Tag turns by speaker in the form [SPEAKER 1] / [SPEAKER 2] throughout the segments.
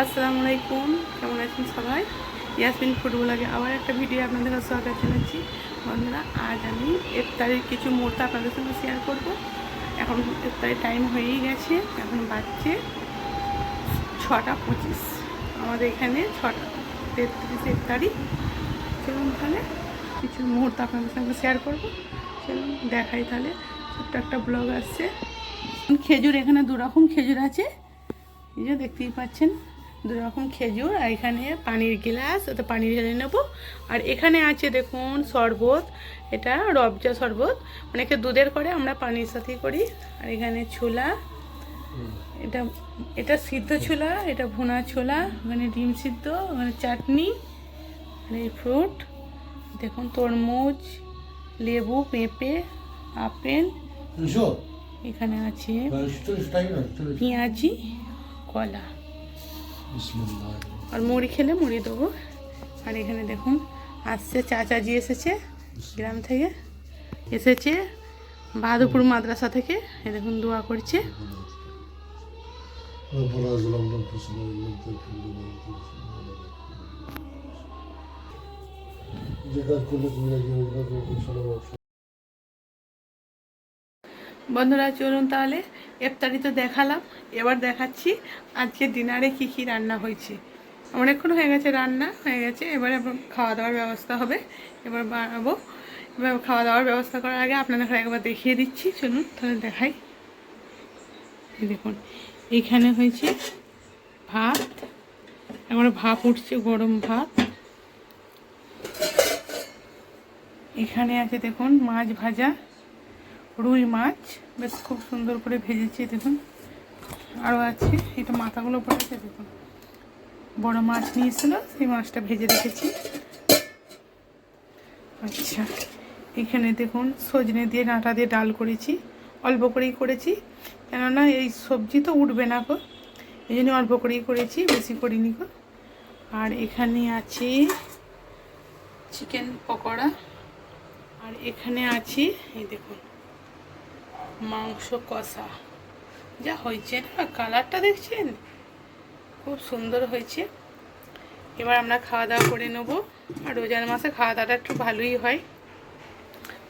[SPEAKER 1] আসসালামু আলাইকুম, কেমন আছেন সবাই? ইয়াসমিন ফুটবলাগে আবার একটা ভিডিও আপনাদের স্বাগত জানাচ্ছি। বন্ধুরা, আজ আমি ইফতারের কিছু মুহূর্ত আপনাদের সঙ্গে শেয়ার করব। এখন ইফতারের টাইম হয়েই গেছে, এখন বাজছে ছটা পঁচিশ। আমাদের এখানে ছটা তেত্রিশ ইফতারি। চলুন তাহলে কিছু মুহূর্ত আপনাদের সঙ্গে শেয়ার করব। চলুন দেখাই তাহলে, ছোট্ট একটা ব্লগ আসছে। খেজুর এখানে দু রকম খেজুর আছে। এই যে দেখতেই পাচ্ছেন দু রকম খেজুর আর এখানে পানির গ্লাস ওতে পানি ঢেলে নেব। আর এখানে আছে দেখুন শরবত এটা রবজা শরবত। অনেকে দুধের করে আমরা পানির সাথেই করি। আর এখানে ছোলা এটা এটা সিদ্ধ ছোলা এটা ভুনা ছোলা ওখানে ডিম সিদ্ধ ওখানে চাটনি আর এই ফ্রুট। দেখুন তরমুজ লেবু পেঁপে আপেল। এখানে আছে
[SPEAKER 2] stil.
[SPEAKER 1] পেঁয়াজি কলা. আর মুড়ি খেলে মুড়ি দেবো। আর এখানে দেখুন আসছে চাচাজি এসেছে গ্রাম থেকে। এসেছে বাদুপুর মাদ্রাসা থেকে। এ দেখুন দোয়া করছে। বন্ধুরা, চলুন তাহলে ইফতারি তো দেখালাম। এবার দেখাচ্ছি আজকে ডিনারে কী কী রান্না হয়েছে। অনেকক্ষণ হয়ে গেছে রান্না, হয়ে গেছে। এবারে খাওয়া দাওয়ার ব্যবস্থা হবে। এবার বানাবো। এবার খাওয়া দাওয়ার ব্যবস্থা করার আগে আপনাদের একবার দেখিয়ে দিচ্ছি। চলুন তাহলে দেখাই। দেখুন, এখানে হয়েছে ভাত। একবারে ভাপ উঠছে, গরম ভাত। এখানে আছে দেখুন, মাছ ভাজা। রুই মাছ। বেশ খুব সুন্দর করে ভেজেছি, দেখুন। আরও আছে, এটা মাথাগুলো পড়েছে দেখুন। বড় মাছ নিয়েছিল, সেই মাছটা ভেজে রেখেছি। আচ্ছা এখানে দেখুন, সজনে দিয়ে ডাঁটা দিয়ে ডাল করেছি, অল্প করেই করেছি। কেননা এই সবজি তো উঠবে না গো, এই জন্য অল্প করেই করেছি, বেশি করিনি গো। আর এখানে আছে চিকেন পকোড়া। আর এখানে আছে, এই দেখুন মাংস কষা। যা হয়েছে না? কালারটা দেখছেন? খুব সুন্দর হয়েছে। এবার আমরা খাওয়া দাওয়া করে নেব। আর রোজার মাসে খাওয়া দাওয়াটা একটু ভালোই হয়।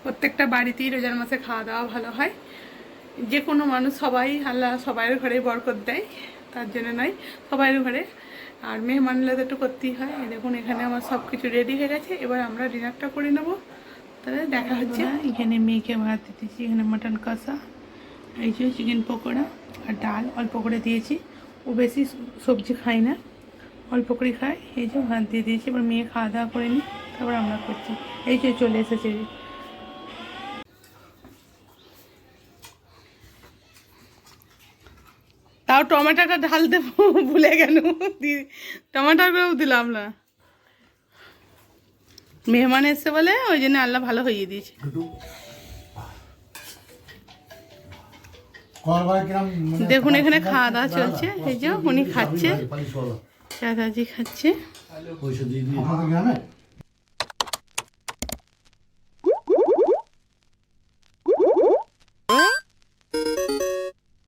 [SPEAKER 1] প্রত্যেকটা বাড়িতেই রোজার মাসে খাওয়া দাওয়া ভালো হয়। যে কোনো মানুষ সবাই আল্লাহ সবাইয়ের ঘরে বরকত দেয়, তার জন্য নয়, সবাইয়ের ঘরে। আর মেহমান এলে তো একটু করতেই হয়। দেখুন, এখানে আমার সব কিছু রেডি হয়ে গেছে। এবার আমরা ডিনারটা করে নেব। তাহলে দেখা হচ্ছে। এখানে মেয়েকে ভাত দিতেছি, এখানে মাটন কষা, এই যে চিকেন পকোড়া আর ডাল, অল্প করে দিয়েছি। ও বেশি সবজি খাই না, অল্প করে খাই এই যে ভাত দিয়ে দিয়েছি, এবার মেয়ে খাওয়া দাওয়া করে নিই তারপর আমরা করছি। এই যে চলে এসেছে। তাও টমেটোটা ঢাল দেবো, ভুলে গেল টমেটোটাও দিলাম না। মেহমান এসছে বলে ওই জন্য আল্লাহ ভালো হয়ে দিয়েছে। দেখুন এখানে খাওয়া দাওয়া চলছে। এই যে উনি খাচ্ছে। চাচাজি খাচ্ছে।